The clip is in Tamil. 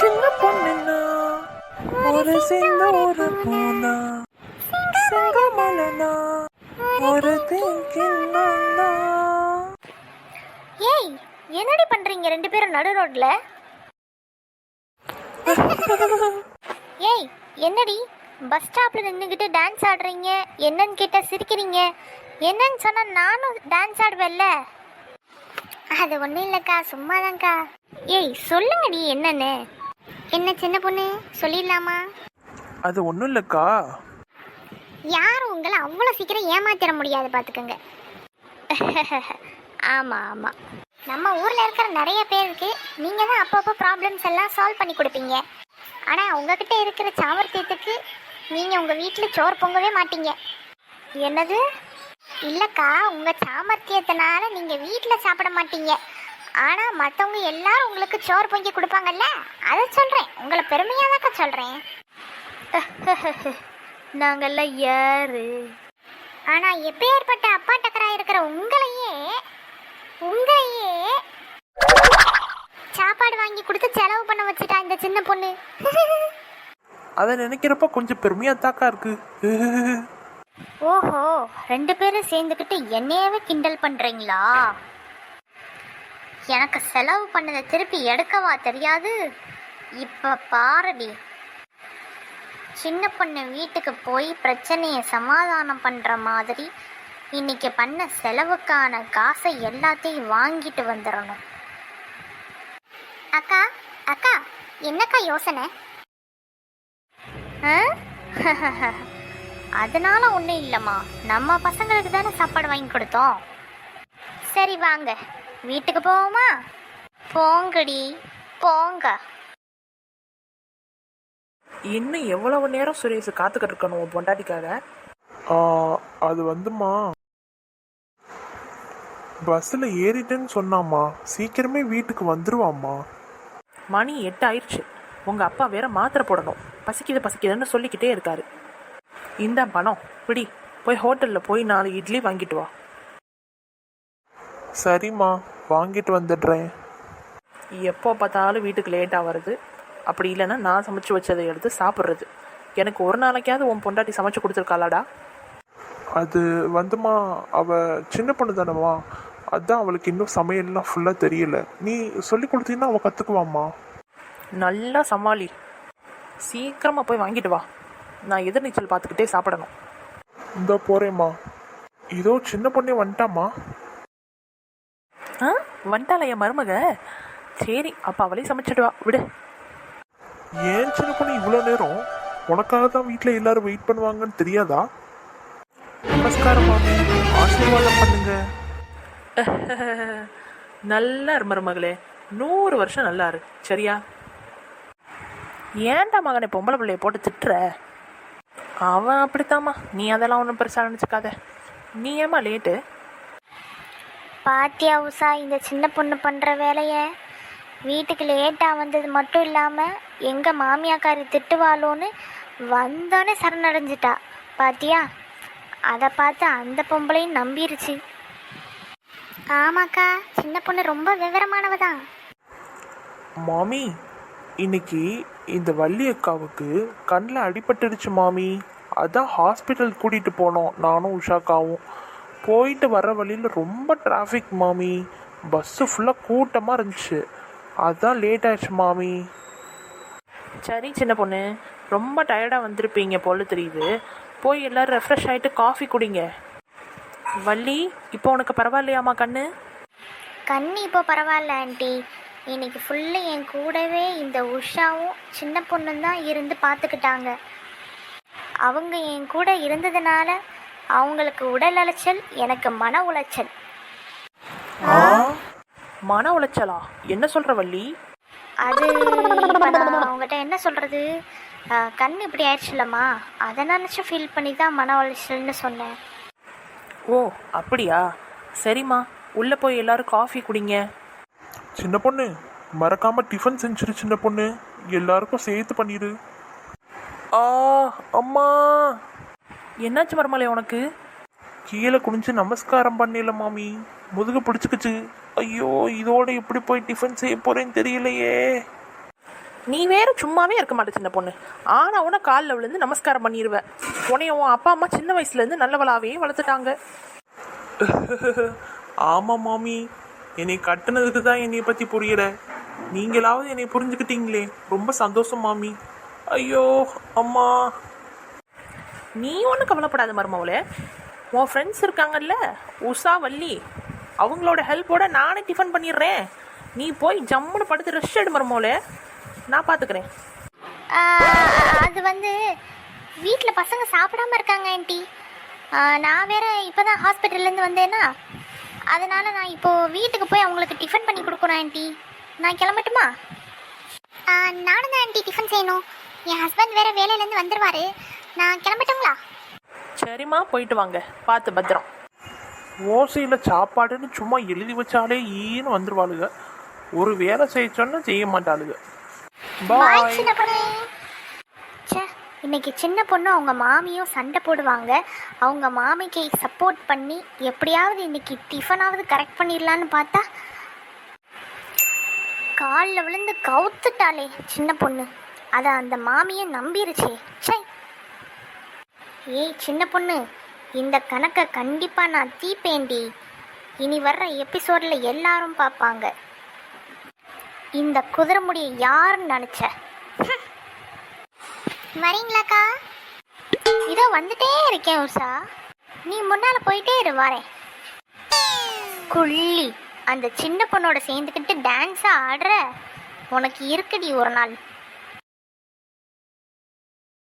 சின்ன பொண்ணுனா ஒரு சிந்தூர பூனா செங்கமலனா. ஒரு தேங்கினா ஏய் என்னடி பண்றீங்க? ரெண்டு பேரும் நடு ரோட்ல. ஏய் என்னடி? பஸ் ஸ்டாப்ல நின்றுக்கிட்டு டான்ஸ் ஆடுறீங்க. என்னன்னு கேட்டா சிரிக்கிறீங்க. என்னன்னு சொன்னா நானும் டான்ஸ் ஆடுவேன்ல. அது ஒன்றும் இல்லைக்கா சும்மாதான்க்கா. ஏய் சொல்லுங்கடி என்னன்னு. என்ன சின்ன பொண்ணு? சொல்லிடலாமா? அது ஒன்றும் இல்லைக்கா. யாரும் உங்களை அவ்வளோ சீக்கிரம் ஏமாத்திட முடியாது பார்த்துக்கோங்க ஆமாம் ஆமாம் நம்ம ஊரில் இருக்கிற நிறைய பேருக்கு நீங்கள் தான் அப்பப்போ ப்ராப்ளம்ஸ் எல்லாம் சால்வ் பண்ணி கொடுப்பீங்க. ஆனால் உங்ககிட்ட இருக்கிற சாமர்த்தியத்துக்கு நீங்கள் உங்கள் வீட்டில் சோறு பொங்கவே மாட்டீங்க. என்னது? இல்லைக்கா உங்கள் சாமர்த்தியத்தினால நீங்கள் வீட்டில் சாப்பிட மாட்டீங்க. ஆனால் மற்றவங்க எல்லாரும் உங்களுக்கு சோறு பொங்கி கொடுப்பாங்கல்ல? அதை சொல்கிறேன் உங்களை பெருமையாக தான்க்கா சொல்கிறேன் நாங்கெல்லாம் யாரு? ஆனா எப்பேற்பட்ட அப்பா டக்கரா இருக்கிற உங்களையே உங்களையே சாப்பாடு வாங்கி கொடுத்து செலவு பண்ண வச்சுட்டா இந்த சின்ன பொண்ணு. அதை நினைக்கிறப்ப கொஞ்சம் பெருமையாக தாக்கா இருக்கு. ஓஹோ ரெண்டு பேரும் சேர்ந்துக்கிட்டு என்னையவே கிண்டல் பண்றீங்களா? எனக்கு செலவு பண்ணதை திருப்பி எடுக்கவா தெரியாது? இப்போ பாரடி. சின்ன பொண்ணு வீட்டுக்கு போய் பிரச்சனையை சமாதானம் பண்ணுற மாதிரி இன்னைக்கு பண்ண செலவுக்கான காசை எல்லாத்தையும் வாங்கிட்டு வந்துடணும். அக்கா அக்கா என்னக்கா யோசனை? அதனால ஒன்றும் இல்லைம்மா. நம்ம பசங்களுக்கு தானே சாப்பாடு வாங்கி கொடுத்தோம். சரி வாங்க. வீட்டுக்கு போவோமா? போங்கடி போங்க. இன்னும் எவ்வளவு நேரம் சுரேஷ் காத்துக்கிட்டு இருக்கணும் உன் பொண்டாட்டிக்காக? அது வந்துமா பஸ்ஸில் ஏறிட்டேன்னு சொன்னாம்மா. சீக்கிரமே வீட்டுக்கு வந்துருவாம்மா. மணி எட்டு ஆயிடுச்சு. உங்க அப்பா வேற மாத்திரை போடணும். பசிக்குது பசிக்குதுன்னு சொல்லிக்கிட்டே இருக்காரு. இந்த பணம். பிடி போய் ஹோட்டல்ல போய் நாலு இட்லி வாங்கிட்டு வா. சரிம்மா வாங்கிட்டு வந்துடுறேன். எப்போ பார்த்தாலும் வீட்டுக்கு லேட்டாக வருது. அப்படி இல்லைன்னா நான் சமைச்சு வச்சதை எடுத்து சாப்பிட்றது. எனக்கு ஒரு நாளைக்காவது உன் பொண்டாட்டி சமைச்சு கொடுத்துருக்காளாடா? அது வந்துமா அவ சின்ன பொண்ணு தானம்மா. அதான் அவளுக்கு இன்னும் சமையல்லாம் ஃபுல்லாக தெரியல. நீ சொல்லி கொடுத்தீங்கன்னா அவள் கற்றுக்குவாம்மா நல்லா சமாளி. சீக்கிரமாக போய் வாங்கிட்டு வா. நான் எதிர்நீச்சல் பார்த்துக்கிட்டே சாப்பிடணும். இந்த போகிறேம்மா இதோ சின்ன பொண்ணே வந்துட்டாம்மா. வந்துட்டாளா என் மருமக. சரி அப்போ அவளே சமைச்சிடுவா விடு. ஏன் சின்ன பொண்ணு இவ்வளோ நேரம்? உனக்காக தான் வீட்டில் எல்லாரும் வெயிட் பண்ணுவாங்கன்னு தெரியாதா? நமஸ்காரம் மாமி. ஆசீர்வாதம் பண்ணுங்க. நல்லா இரு மருமகளே. நூறு வருஷம் நல்லா இரு. சரியா? ஏன்டா மகனை பொம்பளை பிள்ளைய போட்டு திட்டுற? அவன் அப்படித்தாம்மா. நீ அதெல்லாம் ஒன்றும் பெருசாக நினச்சிக்காத. நீ ஏம்மா லேட்டு பாத்தியா உஷா இந்த சின்ன பொண்ணு பண்ணுற வேலையை? வீட்டுக்கு லேட்டாக வந்தது மட்டும் இல்லாமல் எங்கள் மாமியாக்காரி திட்டுவாளோன்னு வந்தோடனே சரணடைஞ்சிட்டா. பாத்தியா? அதை பார்த்து அந்த பொம்பளையும் நம்பிருச்சு. ஆமாக்கா சின்ன பொண்ணு ரொம்ப விவரமானவ தான் மாமி இன்னைக்கு இந்த வள்ளி அக்காவுக்கு கண்ணில் அடிபட்டுடுச்சு மாமி. அதான் ஹாஸ்பிட்டல் கூட்டிகிட்டு போனோம் நானும் உஷாக்காவும். போயிட்டு வர வழியில் ரொம்ப டிராஃபிக் மாமி. பஸ்ஸு ஃபுல்லாக கூட்டமாக இருந்துச்சு. அதான் லேட் ஆயிடுச்சு மாமி. சரி சின்ன பொண்ணு. ரொம்ப டயர்டாக வந்திருப்பீங்க போல தெரியுது. போய் எல்லாரும் ரெஃப்ரெஷ் ஆகிட்டு காஃபி குடிங்க. வள்ளி இப்போ உனக்கு பரவாயில்லையாம்மா கண்ணு? கண்ணு இப்போ பரவாயில்ல ஆண்டி. இன்னைக்கு ஃபுல்லாக என் கூடவே இந்த உஷாவும் சின்ன பொண்ணும் தான் இருந்து பார்த்துக்கிட்டாங்க. அவங்க என் கூட இருந்ததுனால அவங்களுக்கு உடல் அலைச்சல் எனக்கு மன உளைச்சல். மன உளைச்சலா? என்ன சொல்கிற வள்ளி? அது இப்போ நான் அவங்ககிட்ட என்ன சொல்கிறது கண் இப்படி ஆயிடுச்சுலம்மா அதை நினச்சி ஃபீல் பண்ணி தான் மன உளைச்சல்னு சொன்னேன். ஓ அப்படியா? சரிம்மா உள்ளே போய் எல்லாரும் காஃபி குடிங்க. சின்ன பொண்ணு மறக்காம டிஃபன் செஞ்சிரு சின்ன பொண்ணு. எல்லாருக்கும் சேர்த்து பண்ணிடு ஆ அம்மா. என்னாச்சு மருமலை உனக்கு? கீழே குனிஞ்சு நமஸ்காரம் பண்ணல மாமி. முதுகு பிடிச்சிக்கிச்சு. ஐயோ இதோட எப்படி போய் டிஃபன் செய்ய போறேன்னு தெரியலையே. நீ வேற சும்மாவே இருக்க மாட்டே சின்ன பொண்ணு. ஆனா உன காலில் விழுந்து நமஸ்காரம் பண்ணிடுவ உன்னைய உன் அப்பா அம்மா சின்ன வயசுலேருந்து நல்லவளாவே வளர்த்துட்டாங்க. ஆமாம் மாமி. என்னை கட்டுனதுக்கு தான் என்னை பற்றி புரியல. நீங்களாவது என்னை புரிஞ்சுக்கிட்டீங்களே. ரொம்ப சந்தோஷம் மாமி. ஐயோ அம்மா. நீ ஒன்றும் கவலைப்படாத மருமவளே உன் ஃப்ரெண்ட்ஸ் இருக்காங்கல்ல உஷா வள்ளி அவங்களோட ஹெல்ப்போட நானே டிஃபன் பண்ணிடுறேன். நீ போய் ஜம்முன்னு படுத்து ரெஸ்ட் எடு மருமவளே நான் பார்த்துக்கிறேன் அது வந்து வீட்டில் பசங்க சாப்பிடாம இருக்காங்க ஆண்டி. நான் வேற இப்போதான் ஹாஸ்பிட்டல்லேருந்து வந்தேன்னா அதனால நான் இப்போ வீட்டுக்கு போய் அவங்களுக்கு டிஃபன் பண்ணி கொடுக்குறேன் ஆண்டி. நான் கிளம்பட்டுமா? நானும் தான் ஆண்டி டிஃபன் செய்யணும். என் ஹஸ்பண்ட் வேற வேலையிலேருந்து வந்துருவாரு. நான் கிளம்பட்டுங்களா? சரிம்மா போயிட்டு வாங்க. பார்த்து பத்திரம். ஓசையில் சாப்பாடுன்னு சும்மா எழுதி வச்சாலே ஈன்னு வந்துருவாளுங்க ஒரு வேலை செய்ய சொன்னா செய்ய மாட்டாளுங்க பாய் பாய் சின்ன பொண்ணு. ச்சே இன்னைக்கு சின்ன பொண்ணு அவங்க மாமியும் சண்டை போடுவாங்க. அவங்க மாமிக்கு சப்போர்ட் பண்ணி எப்படியாவது இன்னைக்கு டிஃபனாவது கரெக்ட் பண்ணிடலான்னு பார்த்தா காலில் விழுந்து கவுத்துட்டாளே சின்ன பொண்ணு. அதை அந்த மாமியை நம்பிருச்சே. ச்சே ஏய் சின்ன பொண்ணு இந்த கணக்கை கண்டிப்பாக நான் தீப்பேண்டி. இனி வர்ற எபிசோடில் எல்லாரும் பார்ப்பாங்க. இந்த குதிரை முடியை யாருன்னு நினைச்ச? வரீங்களாக்கா? இதோ வந்துட்டே இருக்கேன் உஷா. நீ முன்னால போயிட்டே இரு வரேன். குள்ளி அந்த சின்ன பொண்ணோட சேர்ந்துக்கிட்டு டான்ஸா ஆடுற? உனக்கு இருக்குடி ஒரு நாள்.